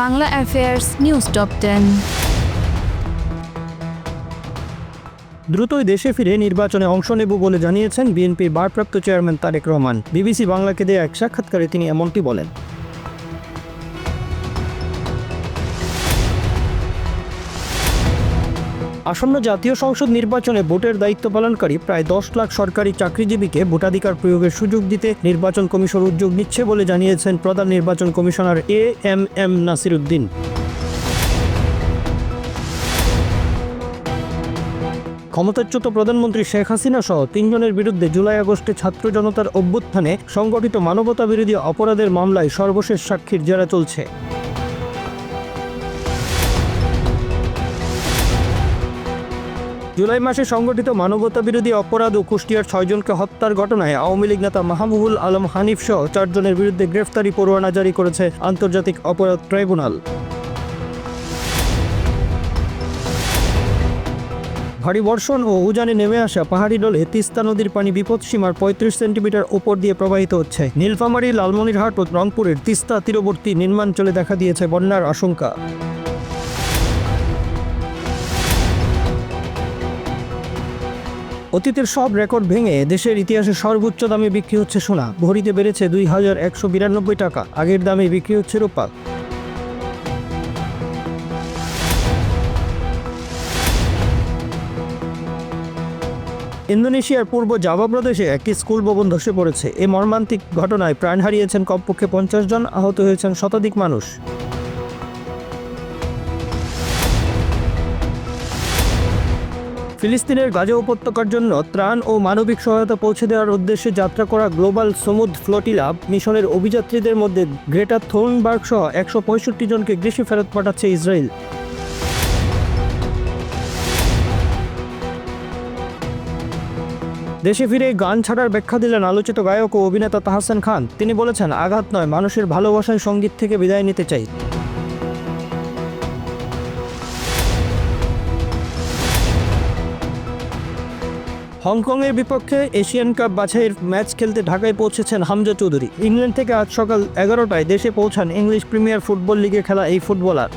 Bangla affairs news top ten. দ্রুতই দেশে ফিরে নির্বাচনে অংশ নেব বলে জানিয়েছেন বিএনপির ভারপ্রাপ্ত চেয়ারম্যান তারেক রহমান। বিবিসি বাংলাকে দেয়া এক সাক্ষাৎকারে তিনি এমনটি বলেন। আসন্ন জাতীয় সংসদ নির্বাচনে ভোটের দায়িত্ব পালনকারী প্রায় দশ লাখ সরকারি চাকরিজীবীকে ভোটাধিকার প্রয়োগের সুযোগ দিতে নির্বাচন কমিশন উদ্যোগ নিচ্ছে বলে জানিয়েছেন প্রধান নির্বাচন commissioner A M M Nasir Uddin ক্ষমতাচ্যুত প্রধানমন্ত্রী শেখ হাসিনা সহ তিনজনের বিরুদ্ধে জুলাই আগস্টে ছাত্র জনতার অভ্যুত্থানে সংগঠিত মানবতা বিরোধী অপরাধের মামলায় সর্বশেষ সাক্ষীর জেরা চলছে। জুলাই মাসে সংগঠিত মানবতা বিরোধী অপরাধ ও কুষ্টিয়ার ছয়জনকে হত্যার ঘটনায় আওয়ামী লীগ নেতা মাহবুবুল আলম হানিফ সহ চারজনের বিরুদ্ধে গ্রেফতারি পরোয়ানা জারি করেছে আন্তর্জাতিক অপরাধ ট্রাইব্যুনাল। ভারী বর্ষণ ও উজানে নেমে আসা পাহাড়ি ডলে তিস্তা নদীর পানি বিপদসীমার পঁয়ত্রিশ সেন্টিমিটার উপর দিয়ে প্রবাহিত হচ্ছে। নীলফামারী, লালমনিরহাট ও রংপুরের তিস্তা তীরবর্তী নির্মাঞ্চলে দেখা দিয়েছে বন্যার আশঙ্কা। অতীতের সব রেকর্ড ভেঙে দেশের ইতিহাসে সর্বোচ্চ দামে বিক্রি হচ্ছে সোনা। ভরিতে বেড়েছে দুই হাজার একশো বিরানব্বই টাকা। আগের দামে বিক্রি হচ্ছে রূপা। ইন্দোনেশিয়ার পূর্ব জাভা প্রদেশে একটি স্কুল ভবন ধসে পড়েছে। এ মর্মান্তিক ঘটনায় প্রাণ হারিয়েছেন কমপক্ষে পঞ্চাশ জন, আহত হয়েছেন শতাধিক মানুষ। ফিলিস্তিনের গাজা উপত্যকার জন্য ত্রাণ ও মানবিক সহায়তা পৌঁছে দেওয়ার উদ্দেশ্যে যাত্রা করা গ্লোবাল সমুদ ফ্লোটিলা মিশনের অভিযাত্রীদের মধ্যে গ্রেটার থোর্নবার্গ সহ একশো পঁয়ষট্টি জনকে গ্রীষ্মে ফেরত পাঠাচ্ছে ইসরায়েল। দেশে ফিরে গান ছাড়ার ব্যাখ্যা দিলেন আলোচিত গায়ক ও অভিনেতা তাহসান খান। তিনি বলেছেন, আঘাত নয়, মানুষের ভালোবাসায় সংগীত থেকে বিদায় নিতে চাই। হংকংয়ের বিপক্ষে এশিয়ান কাপ বাছাইয়ের ম্যাচ খেলতে ঢাকায় পৌঁছেছেন হামজা চৌধুরী। ইংল্যান্ড থেকে আজ সকাল এগারোটায় দেশে পৌঁছান ইংলিশ প্রিমিয়ার ফুটবল লিগে খেলা এই ফুটবলার।